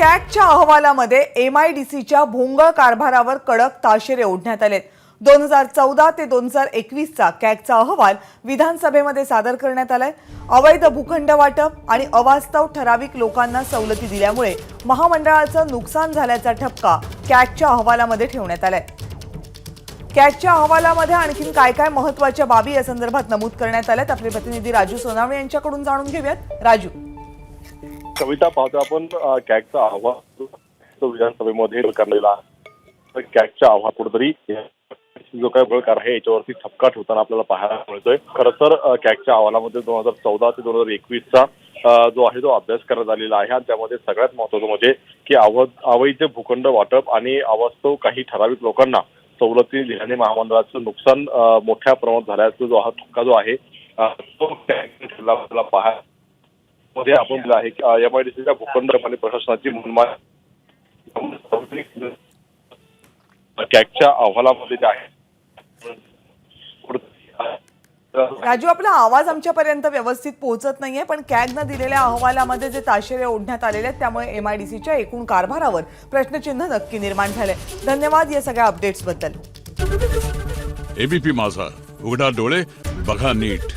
कॅगच्या अहवालामध्ये M I D सीच्या भोंगळ कारभारावर कडक ताशेरे ओढण्यात आलेत. दोन हजार चौदा ते दोन हजार एकवीसचा कॅगचा अहवाल विधानसभेमध्ये सादर करण्यात आलाय. अवैध भूखंड वाटप आणि अवास्तव ठराविक लोकांना सवलती दिल्यामुळे महामंडळाचं नुकसान झाल्याचा ठपका कॅगच्या अहवालामध्ये ठेवण्यात आलाय. कॅगच्या अहवालामध्ये आणखीन काय काय महत्त्वाच्या बाबी या संदर्भात नमूद करण्यात आल्यात? आपले प्रतिनिधी राजू सोनावणे यांच्याकडून जाणून घेऊयात. राजू. कविता पाहतो. आपण कॅगचा अहवाल विधानसभेमध्ये करलेला कॅगच्या आव्हान कॅगचा कुठेतरी जो काही बळकार आहे याच्यावरती थपका ठेवताना आपल्याला पाहायला मिळतोय. खरं तर कॅगच्या अहवालामध्ये दोन हजार चौदा ते दोन हजार एकवीसचा जो आहे तो अभ्यास करण्यात आलेला आहे. आणि त्यामध्ये सगळ्यात महत्वाचं म्हणजे की अव अवैध भूखंड वाटप आणि अवस्तव काही ठराविक लोकांना सवलती दिल्याने महामंडळाचं नुकसान मोठ्या प्रमाणात झाल्याचा जो हा ठपका जो आहे तो पाहायला मध्ये आपण दिलं आहे की एम आय डी सीच्या भूखंड आणि प्रशासनाची मनमानी कॅगच्या अहवालामध्ये जे आहे राजू आपला आवाज आमच्यापर्यंत व्यवस्थित पोहोचत नाहीये पण कॅगनं दिलेल्या अहवालामध्ये जे ताशेरे ओढण्यात आलेले आहेत त्यामुळे एमआयडीसीच्या एकूण कारभारावर प्रश्नचिन्ह नक्की निर्माण झाले धन्यवाद या सगळ्या अपडेट्सबद्दल. एबीपी माझा उघडा डोळे बघा नीट.